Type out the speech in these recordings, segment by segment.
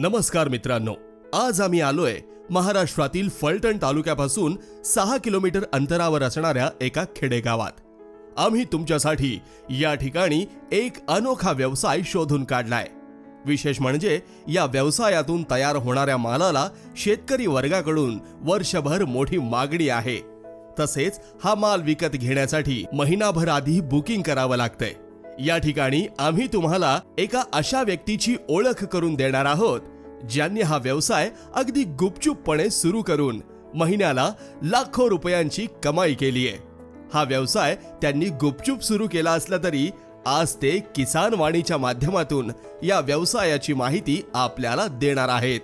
नमस्कार मित्रांनो आज आम्ही आलोय महाराष्ट्रातील फलटण तालुक्यापासून सहा किलोमीटर अंतरावर असणाऱ्या एका खेडेगावात. आम्ही तुमच्यासाठी या ठिकाणी एक अनोखा व्यवसाय शोधून काढलाय. विशेष म्हणजे या व्यवसायातून तयार होणाऱ्या मालाला शेतकरी वर्गाकडून वर्षभर मोठी मागणी आहे. तसेच हा माल विकत घेण्यासाठी महिनाभर आधी बुकिंग करावं लागतंय. या ठिकाणी आम्ही तुम्हाला एका अशा व्यक्तीची ओळख करून देणार आहोत ज्यांनी हा व्यवसाय अगदी गुपचूपपणे सुरू करून महिन्याला लाखो रुपयांची कमाई केलीय हा व्यवसाय त्यांनी गुपचूप सुरू केला असला तरी आज ते किसान वाणीच्या माध्यमातून या व्यवसायाची माहिती आपल्याला देणार आहेत.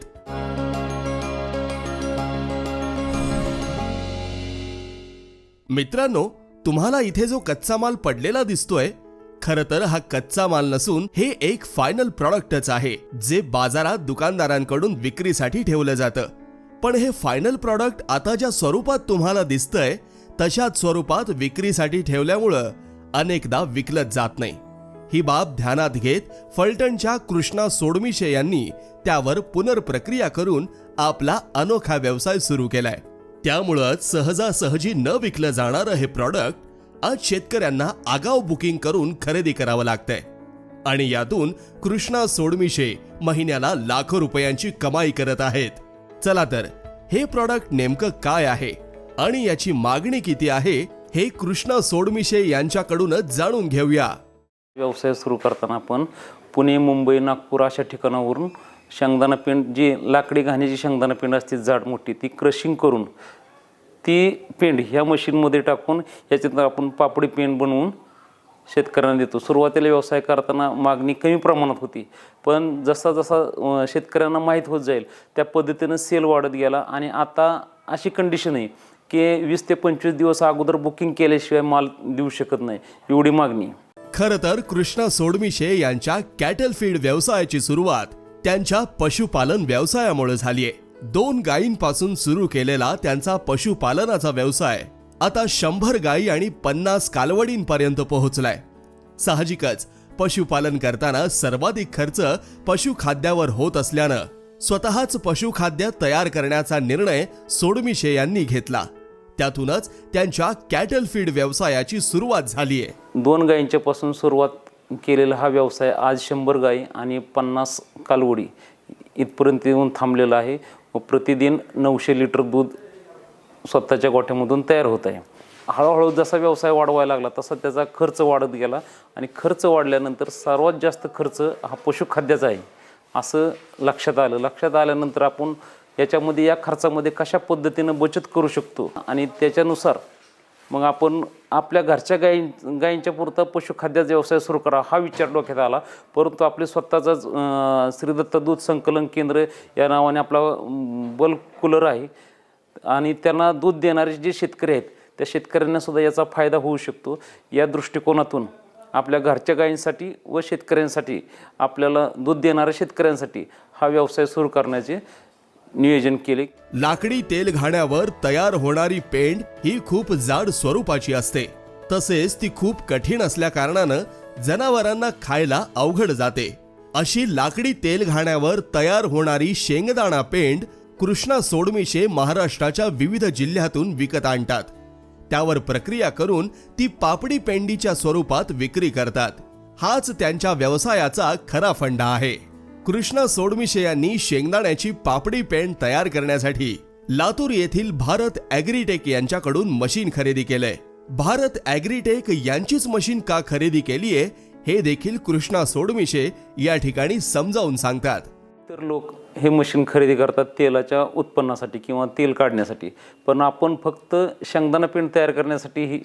मित्रांनो तुम्हाला इथे जो कच्चा माल पडलेला दिसतोय खर तर हा कच्चा माल नसून हे एक फायनल प्रॉडक्टच आहे जे बाजारात दुकानदारांकडून विक्रीसाठी ठेवलं जातं. पण हे फायनल प्रॉडक्ट आता ज्या स्वरूपात तुम्हाला दिसतंय तशाच स्वरूपात विक्रीसाठी ठेवल्यामुळं अनेकदा विकलत जात नाही. ही बाब ध्यानात घेत फलटणच्या कृष्णा सोडमिशे यांनी त्यावर पुनर्प्रक्रिया करून आपला अनोखा व्यवसाय सुरू केलाय. त्यामुळंच सहजासहजी न विकलं जाणारं हे प्रॉडक्ट आज शेतकऱ्यांना आगाव बुकिंग करून खरेदी करावं लागतंय. आणि यातून कृष्णा सोडमिशे महिन्याला लाखो रुपयांची कमाई करत आहेत. चला तर हे प्रॉडक्ट नेमकं काय आहे? आणि याची मागणी किती आहे? हे कृष्णा सोडमिशे यांच्याकडूनच जाणून घेऊया. व्यवसाय सुरू करताना आपण पुणे मुंबई नागपूर अशा ठिकाणावरून शेंगदाणा पेंड जी लाकडी घाण्याची शेंगदाणा पेंड असते जाड मोठी ती क्रशिंग करून ती पेंड ह्या मशीनमध्ये टाकून याच्यातून आपण पापडी पेंड बनवून शेतकऱ्यांना देतो. सुरुवातीला व्यवसाय करताना मागणी कमी प्रमाणात होती. पण जसा जसा शेतकऱ्यांना माहीत होत जाईल त्या पद्धतीनं सेल वाढत गेला आणि आता अशी कंडिशन आहे की वीस ते पंचवीस दिवस अगोदर बुकिंग केल्याशिवाय माल देऊ शकत नाही एवढी मागणी. खरं खर तर कृष्णा सोडमिशे यांच्या कॅटल फीड व्यवसायाची सुरुवात त्यांच्या पशुपालन व्यवसायामुळे आहे दोन गायींपासून सुरू केलेला त्यांचा पशुपालनाचा व्यवसाय आता शंभर गायी आणि पन्नास कालवडींपर्यंत पोहोचलाय. साहजिकच पशुपालन करताना सर्वाधिक खर्च पशुखाद्यावर होत असल्यानं स्वतःच पशुखाद्य तयार करण्याचा निर्णय सोडमिशे यांनी घेतला. त्यातूनच त्यांच्या कॅटल फीड व्यवसायाची सुरुवात झालीय. दोन गायींच्या पासून सुरुवात केलेला हा व्यवसाय आज शंभर गायी आणि पन्नास कालवडी इथपर्यंत येऊन थांबलेला आहे. व प्रतिदिन नऊशे लिटर दूध स्वतःच्या गोठ्यामधून तयार होत आहे. हळूहळू जसा व्यवसाय वाढवायला लागला तसा त्याचा खर्च वाढत गेला आणि खर्च वाढल्यानंतर सर्वात जास्त खर्च हा पशुखाद्याचा आहे असं लक्षात आलं. लक्षात आल्यानंतर आपण याच्यामध्ये या खर्चामध्ये कशा पद्धतीनं बचत करू शकतो आणि त्याच्यानुसार मग आपण आपल्या घरच्या गाई गायींच्या पुरता पशुखाद्याचा व्यवसाय सुरू करा हा विचार डोक्यात आला. परंतु आपले स्वतःचाच श्रीदत्त दूध संकलन केंद्र या नावाने आपला बल्क कूलर आहे. आणि त्यांना दूध देणारे जे शेतकरी आहेत त्या शेतकऱ्यांना सुद्धा याचा फायदा होऊ शकतो. या दृष्टिकोनातून आपल्या घरच्या गायींसाठी व शेतकऱ्यांसाठी आपल्याला दूध देणाऱ्या शेतकऱ्यांसाठी हा व्यवसाय सुरू करण्याचे नियोजन केले. लाकडी तेल घाण्यावर तयार होणारी पेंड ही खूप जाड स्वरूपाची असते. तसेच ती खूप कठीण असल्या कारणानं जनावरांना खायला अवघड जाते. अशी लाकडी तेल घाण्यावर तयार होणारी शेंगदाणा पेंड कृष्णा सोडमिशे महाराष्ट्राच्या विविध जिल्ह्यातून विकत आणतात. त्यावर प्रक्रिया करून ती पापडी पेंडीच्या स्वरूपात विक्री करतात. हाच त्यांच्या व्यवसायाचा खरा फंडा आहे. कृष्णा सोडमिशे यांनी शेंगदाण्याची पापडी पेंड तयार करण्यासाठी लातूर येथील भारत ॲग्रीटेक यांच्याकडून मशीन खरेदी केलंय. भारत ॲग्रीटेक यांचीच मशीन का खरेदी केलीये हे देखील कृष्णा सोडमिशे या ठिकाणी समजावून सांगतात. तर लोक हे मशीन खरेदी करतात तेलाच्या उत्पन्नासाठी किंवा तेल काढण्यासाठी. पण आपण फक्त शेंगदाणा पेंड तयार करण्यासाठी ही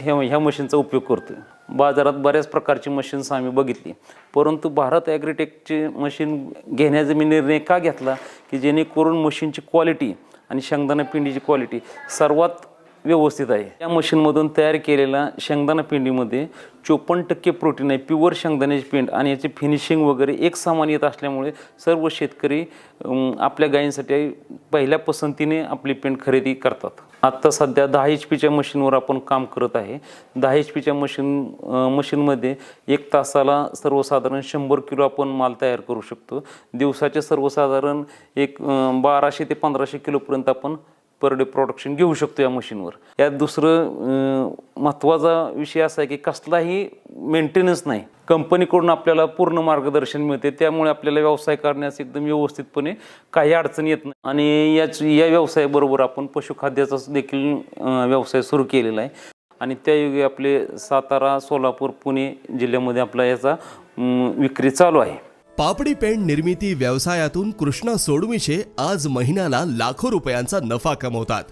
हे ह्या मशीनचा उपयोग करतो बाजारात बऱ्याच प्रकारची मशीन्स आम्ही बघितली. परंतु भारत ॲग्रीटेकची मशीन घेण्याचा मी निर्णय का घेतला? की जेणेकरून मशीनची क्वालिटी आणि शेंगदाणा पिंडीची क्वालिटी सर्वात व्यवस्थित आहे. या मशीनमधून तयार केलेल्या शेंगदाणा पिंडीमध्ये चोपन्न टक्के प्रोटीन आहे प्युअर शेंगदाण्याची पेंड आणि याची फिनिशिंग वगैरे एक समान येत असल्यामुळे सर्व शेतकरी आपल्या गायींसाठी पहिल्या पसंतीने आपली पेंड खरेदी करतात. आत्ता सध्या दहा एच पीच्या मशीनवर आपण काम करत आहे. दहा एच पीच्या मशीन मशीनमध्ये एक तासाला सर्वसाधारण शंभर किलो आपण माल तयार करू शकतो. दिवसाचे सर्वसाधारण एक बाराशे ते पंधराशे किलोपर्यंत आपण पर डे प्रोडक्शन घेऊ शकतो या मशीनवर यात दुसरं महत्त्वाचा विषय असा आहे की कसलाही मेंटेनन्स नाही. कंपनीकडून आपल्याला पूर्ण मार्गदर्शन मिळते. त्यामुळे आपल्याला व्यवसाय करण्यास एकदम व्यवस्थितपणे काही अडचण येत नाही. आणि याच या व्यवसायाबरोबर आपण पशुखाद्याचा देखील व्यवसाय सुरू केलेला आहे. आणि त्यायोगे आपले सातारा सोलापूर पुणे जिल्ह्यामध्ये आपला याचा विक्री चालू आहे. पापडी पेंट निर्मिती व्यवसायातून कृष्णा सोडमिशे आज महिन्याला लाखो रुपयांचा नफा कमवतात.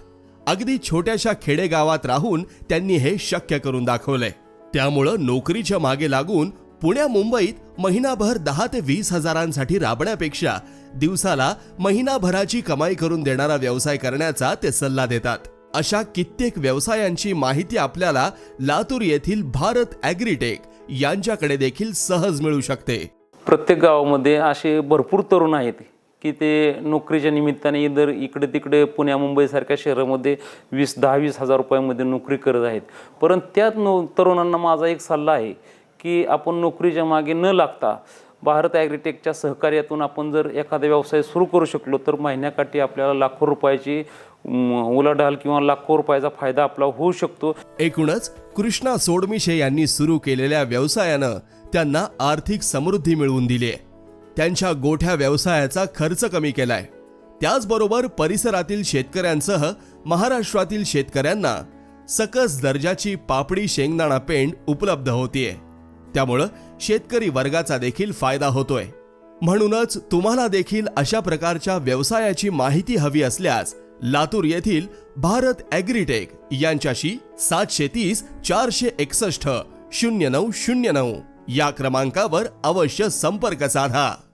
अगदी छोट्याशा खेडेगावात राहून त्यांनी हे शक्य करून दाखवलंय त्यामुळं नोकरीच्या मागे लागून पुण्या मुंबईत महिनाभर दहा ते वीस हजारांसाठी राबण्यापेक्षा दिवसाला महिनाभराची कमाई करून देणारा व्यवसाय करण्याचा ते सल्ला देतात. अशा कित्येक व्यवसायांची माहिती आपल्याला लातूर येथील भारत ॲग्रीटेक यांच्याकडे देखील सहज मिळू शकते. प्रत्येक गावामध्ये असे भरपूर तरुण आहेत की ते नोकरीच्या निमित्ताने इधर इकडे तिकडे पुण्या मुंबईसारख्या शहरामध्ये वीस दहा वीस हजार रुपयामध्ये नोकरी करत आहेत. परंतु त्यात नो तरुणांना माझा एक सल्ला आहे की आपण नोकरीच्या मागे न लागता भारत ॲग्रीटेकच्या सहकार्यातून आपण जर एखादा व्यवसाय सुरू करू शकलो तर महिन्याकाठी आपल्याला लाखो रुपयाची उलाढाल किंवा लाखो रुपयाचा फायदा आपला होऊ शकतो. एकूणच कृष्णा सोडमिशे यांनी सुरू केलेल्या व्यवसायानं त्यांना आर्थिक समृद्धी मिळवून दिली त्यांच्या गोठ्या व्यवसायाचा खर्च कमी केलाय. त्याचबरोबर परिसरातील शेतकऱ्यांसह महाराष्ट्रातील शेतकऱ्यांना सकस दर्जाची पापडी शेंगदाणा पेंड उपलब्ध होतीये. त्यामुळं शेतकरी वर्गाचा देखील फायदा होतोय. म्हणूनच तुम्हाला देखील अशा प्रकारच्या व्यवसायाची माहिती हवी असल्यास लातूर येथील भारत ॲग्रीटेक यांच्याशी सातशे तीस चारशे एकसष्ट शून्य नऊ शून्य नऊ या क्रमांकावर अवश्य संपर्क साधा.